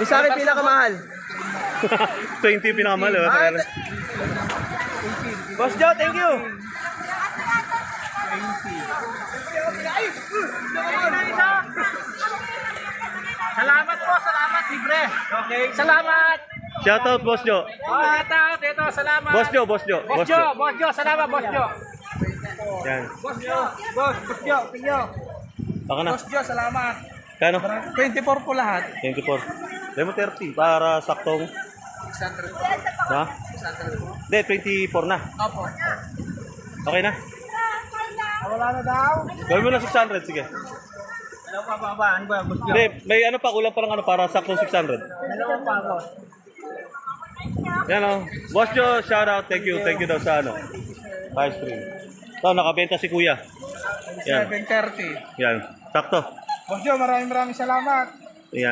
Yung sa akin pinakamahal. 20 yung pinakamahal. Oh. Ah, Boss Joe, thank you. Salamat po, salamat, libre. Okay. Salamat. Shoutout, Boss Joe. Oh, ito, ito, salamat. Boss Joe, Boss Joe. Boss Jo, Boss Jo, salamat, Boss Jo. Yan. Boss Jo, Boss, Boss Jo, tingyo. Baka na. Boss Jo, salamat. Kano? 24 po lahat. 24. Demo 30 para saktong. Ha? Hindi, 24 na. Opo. Okay na? Wala na daw. Gawin mo na 600, sige. Ano pa ba ba? Ano ba, Jo? Hindi, may ano pa, kulang pa lang ano para saktong 600. Dalawa pa ako. Yan o. Boss Joe, shout out. Thank you. Thank you daw sa ano. Ice cream. Ito, nakabenta si Kuya. Yan. 7.30. Yan. Sakto. Boss Jo, maraming maraming salamat.